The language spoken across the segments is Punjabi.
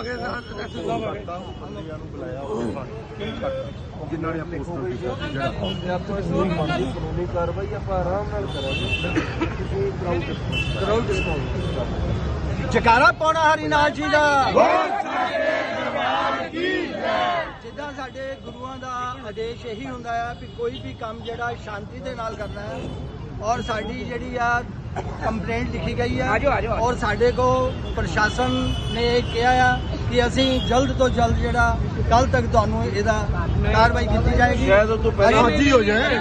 ਆ ਜਕਾਰਾ ਪਾਉਣਾ ਹਰੀ ਨਾਥ ਜੀ ਦਾ। ਜਿੱਦਾਂ ਸਾਡੇ ਗੁਰੂਆਂ ਦਾ ਆਦੇਸ਼ ਇਹੀ ਹੁੰਦਾ ਆ ਕਿ ਕੋਈ ਵੀ ਕੰਮ ਜਿਹੜਾ ਸ਼ਾਂਤੀ ਦੇ ਨਾਲ ਕਰਨਾ ਹੈ ਔਰ ਸਾਡੀ ਜਿਹੜੀ ਆ ਕੰਪਲੇਂਟ ਲਿਖੀ ਗਈ ਆ ਔਰ ਸਾਡੇ ਕੋ ਪ੍ਰਸ਼ਾਸਨ ਨੇ ਇਹ ਕਿਹਾ ਆ ਕਿ ਅਸੀਂ ਜਲਦ ਤੋਂ ਜਲਦ ਜਿਹੜਾ ਕੱਲ ਤੱਕ ਤੁਹਾਨੂੰ ਇਹਦਾ ਕਾਰਵਾਈ ਕੀਤੀ ਜਾਏਗੀ। ਸ਼ਾਇਦ ਉਹ ਤੋਂ ਪਹਿਲਾਂ ਅੱਜ ਹੀ ਹੋ ਜਾਏ।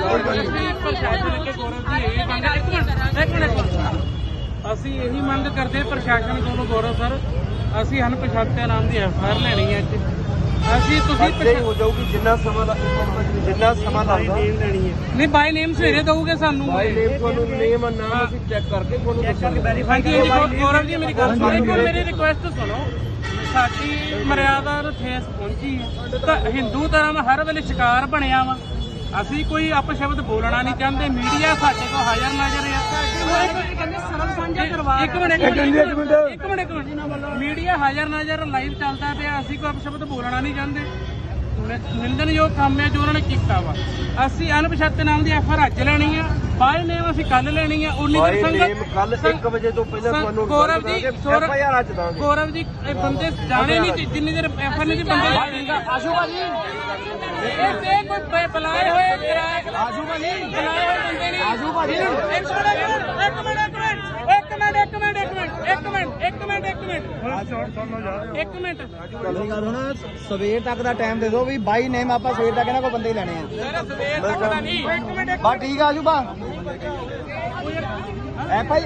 ਪ੍ਰਸ਼ਾਸਨ ਗੌਰਵ ਇਹ ਮੰਗ ਇੱਕ ਮਿੰਟ ਇੱਕ ਮਿੰਟ। ਅਸੀਂ ਇਹੀ ਮੰਗ ਕਰਦੇ ਪ੍ਰਸ਼ਾਸਨ ਕੋਲੋਂ ਗੌਰਵ ਸਰ। ਅਸੀਂ ਹਨ ਪਛਾਤੇ ਨਾਮ ਦੀ ਐਫ ਆਰ ਲੈਣੀ ਹੈ ਅੱਜ ਅਸੀਂ ਤੁਸੀਂ ਅੱਗੇ ਹੀ ਹੋ ਜਾਊਗੀ ਜਿੰਨਾ ਸਮਾਂ ਲੱਗ ਜਿੰਨਾ ਸਮਾਂ ਲੱਗਦਾ। ਨਹੀਂ ਬਾਈ ਨੇਮ ਸਵੇਰੇ ਦਊਗੇ ਸਾਨੂੰ। ਬਾਈ ਨੇਮ ਤੁਹਾਨੂੰ ਨੇਮ ਆ ਨਾਮ ਅਸੀਂ ਚੈੱਕ ਕਰਕੇ ਤੁਹਾਨੂੰ ਦੱਸਾਂਗੇ। ਹਾਂਜੀ ਹਾਂਜੀ ਗੌ- ਗੌਰਵ ਜੀ ਮੇਰੀ ਗੱਲ ਸੁਣੋ। ਇੱਕ ਮੇਰੀ ਰਿਕੁਐਸਟ ਸੁਣੋ। ਸਾਡੀ ਮਰਿਆਦਾ ਨੂੰ ਠੇਸ ਪਹੁੰਚੀ ਹੈ। ਤਾਂ ਹਿੰਦੂ ਧਰਮ ਹਰ ਵੇਲੇ ਸ਼ਿਕਾਰ ਬਣਿਆ ਵਾ। ਅਸੀਂ ਕੋਈ ਅਪਸ਼ਬਦ ਬੋਲਣਾ ਨਹੀਂ ਚਾਹੁੰਦੇ ਮੀਡੀਆ ਸਾਡੇ ਕੋਲ ਹਾਜ਼ਰ ਨਾਜ਼ਰ ਆ। ਕਹਿੰਦੇ ਸਰਵ ਸਾਂਝਾ ਕਰਵਾ ਇੱਕ ਮਿੰਟ ਇੱਕ ਮਿੰਟ ਇੱਕ ਮਿੰਟ। ਇੱਕ ਮਿੰਟ ਇੱਕ ਮਿੰਟ। ਮੀਡੀਆ ਹਾਜ਼ਰ ਨਾਜ਼ਰ ਲਾਈਵ ਚੱਲਦਾ ਪਿਆ ਅਸੀਂ ਕੋਈ ਅਪਸ਼ਬਦ ਬੋਲਣਾ ਨਹੀਂ ਚਾਹੁੰਦੇ। ਨਿੰਦਣਯੋਗ ਕੰਮ ਹੈ ਜੋ ਉਹਨਾਂ ਨੇ ਕੀਤਾ ਵਾ। ਅਸੀਂ ਅਣਪਛਾਤੇ ਨਾਮ ਦੀ ਐਫ ਆਰ ਅੱਜ ਲੈਣੀ ਆ। ਬਾਈ ਨੇਮ ਅਸੀਂ ਕੱਲ ਲੈਣੀ ਆ ਉਨੀ ਬਾਈ ਦਿਨ ਨੇਮ ਕੱਲ 1 ਵਜੇ ਤੋਂ ਪਹਿਲਾਂ ਤੁਹਾਨੂੰ Gaurav ji F Saurav I R ਅੱਜ ਦਾਂਗੇ। ਗੌਰਵ ਜੀ ਇਹ ਬੰਦੇ ਜਾਣੇ ਨਹੀਂ ਜਿੰਨੀ ਦੇਰ ਐਫ ਆਰ ਨਹੀਂ ਬੰਦੇ ਆਸ਼ੂ ਭਾਜੀ ਇਹ ਤੇ ਕੋਈ ਬ- ਬੁਲਾਏ ਇੱਕ ਮਿੰਟ ਆਜੂ ਭਾਜੀ ਇੱਕ ਮਿੰਟ ਇੱਕ ਮਿੰਟ ਇੱਕ ਮਿੰਟ ਇੱਕ ਮਿੰਟ ਇੱਕ ਮਿੰਟ। ਮਿੰਟ ਇੱਕ ਮਿੰਟ ਗੱਲ ਹੁਣ ਸਵੇਰ ਤੱਕ ਦਾ ਟਾਈਮ ਦੇ ਦਿਓ ਵੀ ਬਾਈ ਨੇਮ ਆਪਾਂ ਸਵੇਰ ਤੱਕ ਇਹਨਾਂ ਕੋ ਬੰਦੇ ਹੀ ਲੈਣੇ ਆ ਮੇਰਾ ਸਵੇਰ ਤੱਕ ਦਾ ਨਹੀਂ ਇੱਕ ਮਿੰਟ ਇੱਕ ਬਾ ਠੀਕ ਆ ਆਜੂ ਬਾ ਐ ਭਾਈ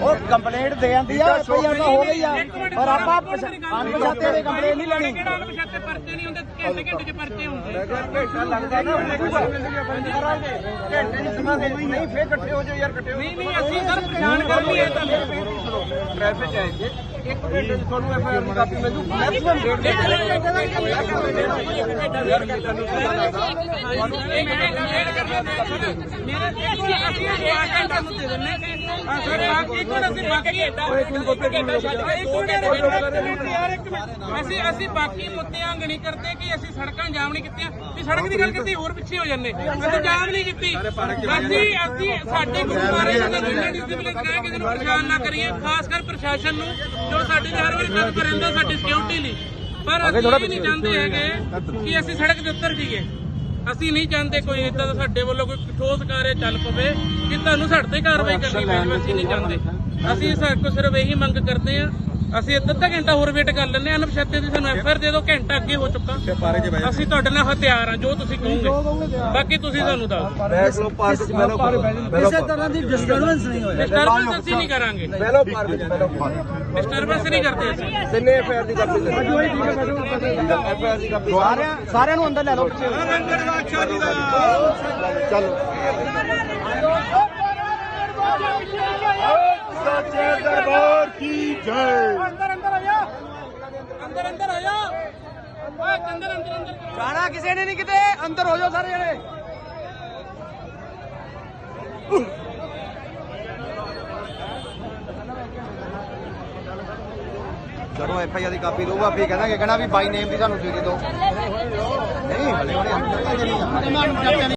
ਉਹ ਕੰਪਲੇਂਟ ਦੇ ਜਾਂਦੀ ਆ ਐਫ ਆਈ ਆਰ ਤਾਂ ਹੋ ਗਈ ਆ ਪਰ ਆਪਾਂ ਅਣਪਛਾਤੇ ਦੇ ਕੰਪਲੇਂਟ ਨਹੀਂ ਲੈਣੀ ਕਿਹੜਾ ਅਣਪਛਾਤੇ ਪਰਚੇ ਨਹੀਂ ਹੁੰਦੇ ਘੰਟੇ ਘੰਟੇ ਚ ਪਰਚੇ ਹੁੰਦੇ ਘੰਟਾ ਲੱਗਦਾ ਨਾ ਘੰਟੇ ਦੀ ਸਮਾਂ ਦੇ ਨਹੀਂ ਫੇਰ ਇਕੱਠੇ ਹੋ ਜਾਓ ਯਾਰ ਇਕੱਠੇ ਹੋ ਨਹੀਂ ਨਹੀਂ ਅਸੀਂ ਸਰ ਪਛਾਣ ਕਰ ਲਈ ਹੈ ਤੁਹਾਨੂੰ ਟ੍ਰੈਫਿਕ ਹੈ ਇੱਥੇ ਇੱਕ ਘੰਟੇ ਚ ਤੁਹਾਨੂੰ ਐਫ ਆਈ ਆਰ ਦੀ ਕਾਪੀ ਮਿਲ ਜੂ ਮੈਕਸਿਮਮ ਡੇਢ ਘੰਟੇ ਮੇਰੇ ਅਸੀਂ ਅਸੀਂ ਘੰਟਾ ਨੂੰ ਦੇ ਦਿੰਨੇ ਆ ਸਰ ਬਾਕੀ ਕੋਣ ਅਸੀਂ ਬਾਕੀ ਇੱਕ ਮਿੰਟ ਯਾਰ ਇੱਕ ਮਿੰਟ ਅਸੀਂ ਅਸੀਂ ਬਾਕੀ ਮੁੱਦਿਆਂ ਨਹੀਂ ਕਰਦੇ ਕਿ ਅਸੀਂ ਸੜਕਾਂ ਜਾਮ ਨਹੀਂ ਕੀਤੀਆਂ ਤੇ ਸੜਕ ਦੀ ਗੱਲ ਕੀਤੀ ਹੋਰ ਪਿੱਛੇ ਹੋ ਜੰਨੇ ਅਸੀਂ ਜਾਮ ਨਹੀਂ ਕੀਤੀ ਅਸੀਂ ਅਸੀਂ ਸਾਡੇ ਗੁਰੂ ਮਹਾਰਾਜ ਦਾ ਜਿੰਨਾ ਡਿਸਪਲਿਨ ਕਰਾਇਆ ਕਿਸੇ ਨੂੰ ਪਰੇਸ਼ਾਨ ਨਾ ਕਰੀਏ ਖਾਸ ਕਰ ਪ੍ਰਸ਼ਾਸਨ ਨੂੰ ਜੋ ਸਾਡੇ ਤੇ ਹਰ ਵੇਲੇ ਕੰਮ ਕਰਿੰਦਾ ਸਾਡੀ ਸਿਕਿਉਰਿਟੀ ਲਈ। ਪਰ ਅਸੀਂ ਇਹ ਨਹੀਂ ਚਾਹੁੰਦੇ ਹੈਗੇ ਕਿ ਅਸੀਂ ਸੜਕ ਦੇ ਉੱਤਰ ਜਾਈਏ। ਅਸੀਂ ਨਹੀਂ ਚਾਹੁੰਦੇ ਕੋਈ ਇਦਾਂ ਦਾ ਸਾਡੇ ਵੱਲੋਂ ਕੋਈ ਠੋਸ ਕਾਰਜ ਚੱਲ ਪਵੇ ਕਿ ਤੁਹਾਨੂੰ ਸਾਡੇ ਤੇ ਕਾਰਵਾਈ ਕਰਨੀ ਪਵੇ ਅਸੀਂ ਨਹੀਂ ਚਾਹੁੰਦੇ। ਅਸੀਂ ਸਾਡੇ ਕੋਲ ਸਿਰਫ ਇਹੀ ਮੰਗ ਕਰਦੇ ਆ ਅਸੀਂ ਅੱਧਾ ਅੱਧਾ ਘੰਟਾ ਹੋਰ ਵੇਟ ਕਰ ਲੈਂਦੇ ਆ ਅਨਪਛਾਤੇ ਦੀ ਸਾਨੂੰ ਐਫਆਰ ਦੇ ਦਿਓ ਘੰਟਾ ਅੱਗੇ ਹੋ ਚੁੱਕਾ। ਅਸੀਂ ਤੁਹਾਡੇ ਨਾਲ ਹਥਿਆਰ ਆ ਜੋ ਤੁਸੀਂ ਕਹੋਗੇ। ਬਾਕੀ ਤੁਸੀਂ ਸਾਨੂੰ ਦੱਸ ਬੈਠ ਲਓ ਪਾਰਕ ਚ ਕਿਸੇ ਤਰ੍ਹਾਂ ਦੀ ਡਿਸਟਰਬੈਂਸ ਨਹੀਂ ਹੋਏ ਡਿਸਟਰਬੈਂਸ ਅਸੀਂ ਨਹੀਂ ਕਰਾਂਗੇ। ਬੈਠੋ ਪਾਰਕ ਚ ਬੈਠੋ ਡਿਸਟਰਬੈਂਸ ਨਹੀਂ ਕਰਦੇ ਅਸੀਂ। ਕਿੰਨੇ ਐਫ ਆਈ ਆਰ ਦੀ ਕਾਪੀ ਲੈ ਐਫ ਆਈ ਆਰ ਦੀ ਕਾਪੀ ਸਾਰਿਆਂ ਸਾਰਿਆਂ ਨੂੰ ਅੰਦਰ ਲੈ ਲਓ ਚਲੋ। ਸੱਚੇ ਦਰਬਾਰ ਕੀ ਜੈ। ਅੰਦਰ ਅੰਦਰ ਆ ਜਾ ਅੰਦਰ ਅੰਦਰ ਆ ਜਾ ਓਏ ਅੰਦਰ ਅੰਦਰ ਅੰਦਰ ਜਾਣਾ ਕਿਸੇ ਨੇ ਨਹੀਂ ਕਿਤੇ ਅੰਦਰ ਹੋ ਜਾਓ ਸਾਰੇ ਜਣੇ। ਐਫ ਆਈ ਆਰ ਦੀ ਕਾਪੀ ਦਊਗਾ ਫੇਰ ਕਹਿੰਦਾ ਕਿ ਕਹਿਣਾ ਵੀ ਬਾਈ ਨੇਮ ਦੀ ਸਾਨੂੰ ਦੇ ਦਿਓ ਨਹੀਂ ਹਲੇ ਉਹਨੇ